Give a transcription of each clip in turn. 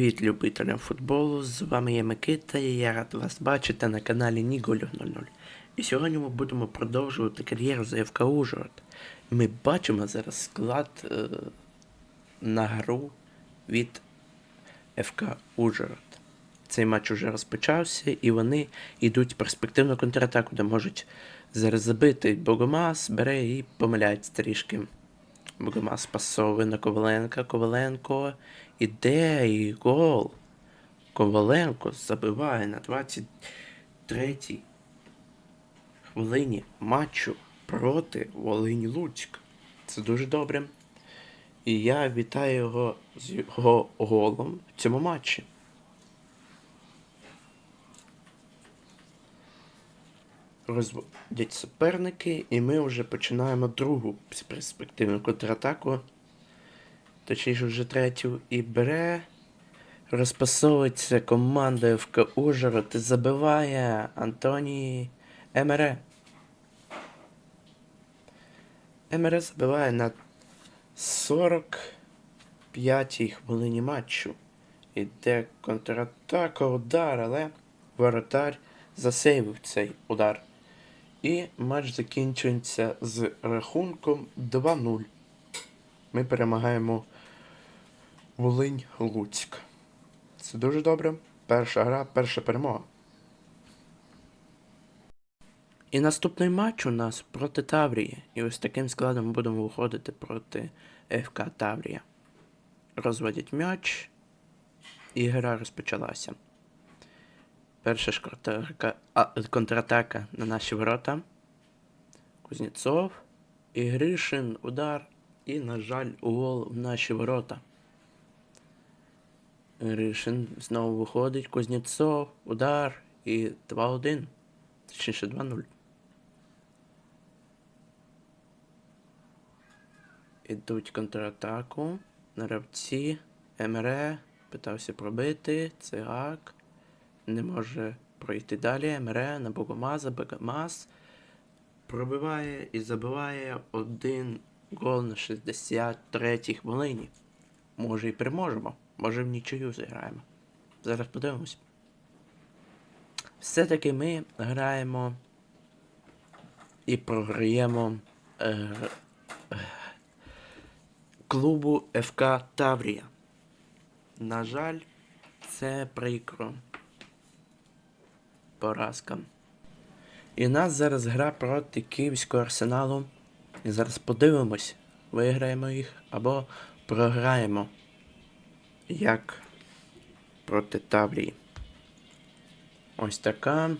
Привіт любителям футболу! З вами я Микита і я рад вас бачити на каналі Ніголю 00. І сьогодні ми будемо продовжувати кар'єру за ФК Ужгород. Ми бачимо зараз склад е, на гру від ФК Ужгород. Цей матч уже розпочався, і вони йдуть в перспективну контратаку, де можуть зараз забити Богомаз, бере і помиляється трішки. Богомаз спасовує на Коваленка. Коваленко іде і гол. Коваленко забиває на 23-й хвилині матчу проти Волині Луцьк. Це дуже добре. І я вітаю його з його голом в цьому матчі. Розводять суперники, і ми вже починаємо другу перспективну контратаку. Точніше вже третю. І бере. Розпасовується команда ФК Ужгород і забиває Антоній Емере. Емере забиває на 45-й хвилині матчу. Іде контратака, удар, але воротар засейвив цей удар. І матч закінчується з рахунком 2-0. Ми перемагаємо Волинь Луцьк. Це дуже добре. Перша гра, перша перемога. І наступний матч у нас проти Таврії. І ось таким складом ми будемо виходити проти ФК Таврія. Розводять м'яч, і гра розпочалася. Перша ж контратака, а, контратака на наші ворота. Кузнєцов і Гришин удар. І, на жаль, гол в наші ворота. Гришин знову виходить. Кузнєцов, удар і 2-1. Точніше 2-0. Ідуть контратаку. На гравці. МРЕ. Питався пробити. Цигак. Не може пройти далі. МРЕ на Богомаза. Богомаз. Пробиває і забиває один гол на 63-й хвилині. Може і переможемо. Може в нічию зіграємо. Зараз подивимось. Все-таки ми граємо і програємо е, клубу ФК Таврія. На жаль, це прикро. Поразка. І нас зараз гра проти Київського арсеналу. І зараз подивимось, виграємо їх або програємо. Як проти Таврії. Ось така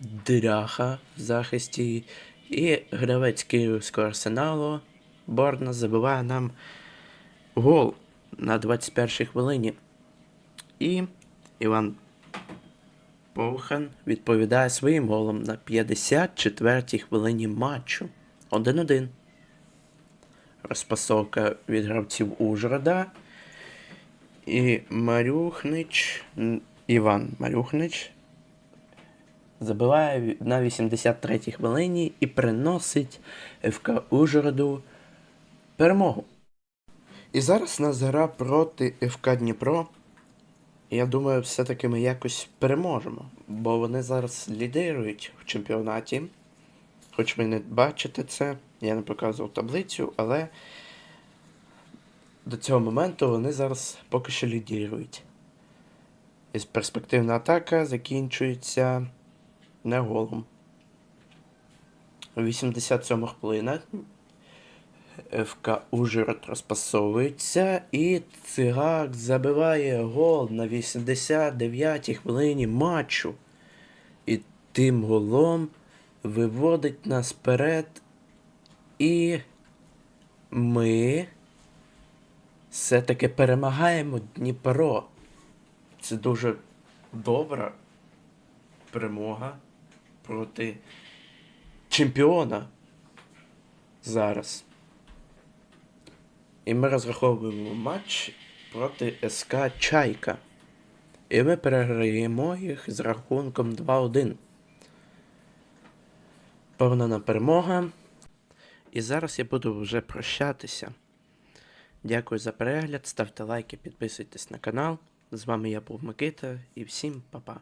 дряха в захисті. І гравець Київського арсеналу Борна забиває нам гол на 21-й хвилині. І Іван Повхан відповідає своїм голом на 54-й хвилині матчу. 1-1. Розпасовка від гравців Ужгорода. І Марюхнич. Іван Марюхнич забиває на 83-й хвилині і приносить ФК Ужгороду перемогу. І зараз нас гра проти ФК Дніпро. Я думаю, все-таки ми якось переможемо, бо вони зараз лідирують в чемпіонаті. Хоч ви не бачите це, я не показував таблицю, але до цього моменту вони зараз поки що лідирують. І перспективна атака закінчується не голом. 87 хвилина. ФК Ужгород розпасовується і Цигак забиває гол на 89-й хвилині матчу. І тим голом виводить нас вперед. І ми все-таки перемагаємо Дніпро. Це дуже добра перемога проти чемпіона зараз. І ми розраховуємо матч проти СК Чайка. І ми переграємо їх з рахунком 2-1. Повна перемога. І зараз я буду вже прощатися. Дякую за перегляд, ставте лайки, підписуйтесь на канал. З вами я був Микита і всім па-па.